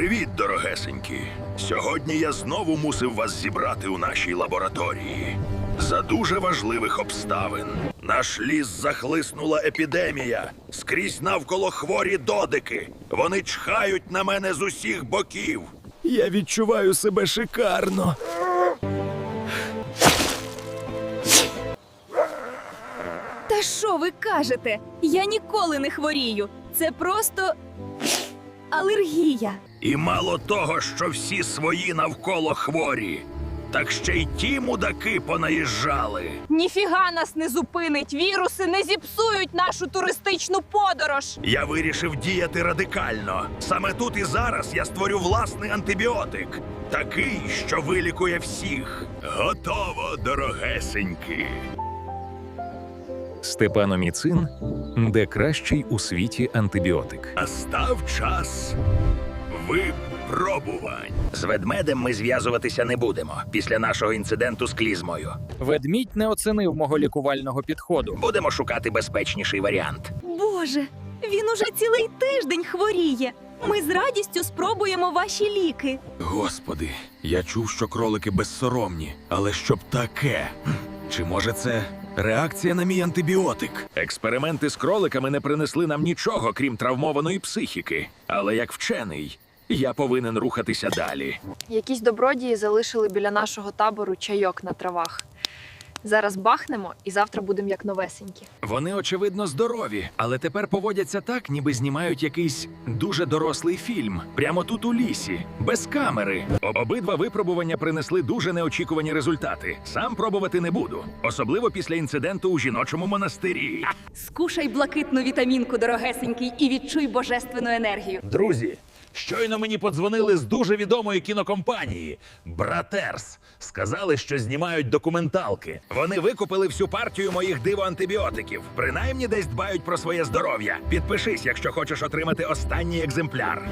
Привіт, дорогесенькі. Сьогодні я знову мусив вас зібрати у нашій лабораторії. За дуже важливих обставин. Наш ліс захлиснула епідемія. Скрізь навколо хворі додики. Вони чхають на мене з усіх боків. Я відчуваю себе шикарно. Та що ви кажете? Я ніколи не хворію. Це просто алергія. І мало того, що всі свої навколо хворі, так ще й ті мудаки понаїжджали. Ніфіга нас не зупинить. Віруси не зіпсують нашу туристичну подорож. Я вирішив діяти радикально. Саме тут і зараз я створю власний антибіотик, такий, що вилікує всіх. Готово, дорогесенькі. Степаноміцин де кращий у світі антибіотик. Настав час випробувань. З ведмедем ми зв'язуватися не будемо після нашого інциденту з клізмою. Ведмідь не оцінив мого лікувального підходу. Будемо шукати безпечніший варіант. Боже, він уже цілий тиждень хворіє. Ми з радістю спробуємо ваші ліки. Господи, я чув, що кролики безсоромні, але щоб таке. Чи може це реакція на мій антибіотик? Експерименти з кроликами не принесли нам нічого, крім травмованої психіки. Але як вчений, я повинен рухатися далі. Якісь добродії залишили біля нашого табору чайок на травах. Зараз бахнемо і завтра будемо як новесенькі. Вони очевидно здорові, але тепер поводяться так, ніби знімають якийсь дуже дорослий фільм прямо тут у лісі, без камери. Обидва випробування принесли дуже неочікувані результати. Сам пробувати не буду, особливо після інциденту у жіночому монастирі. Скушай блакитну вітамінку, дорогесенький, і відчуй божественну енергію. Друзі, щойно мені подзвонили з дуже відомої кінокомпанії Братерс. Сказали, що знімають документалки. Вони викупили всю партію моїх диво-антибіотиків. Принаймні десь дбають про своє здоров'я. Підпишись, якщо хочеш отримати останній екземпляр.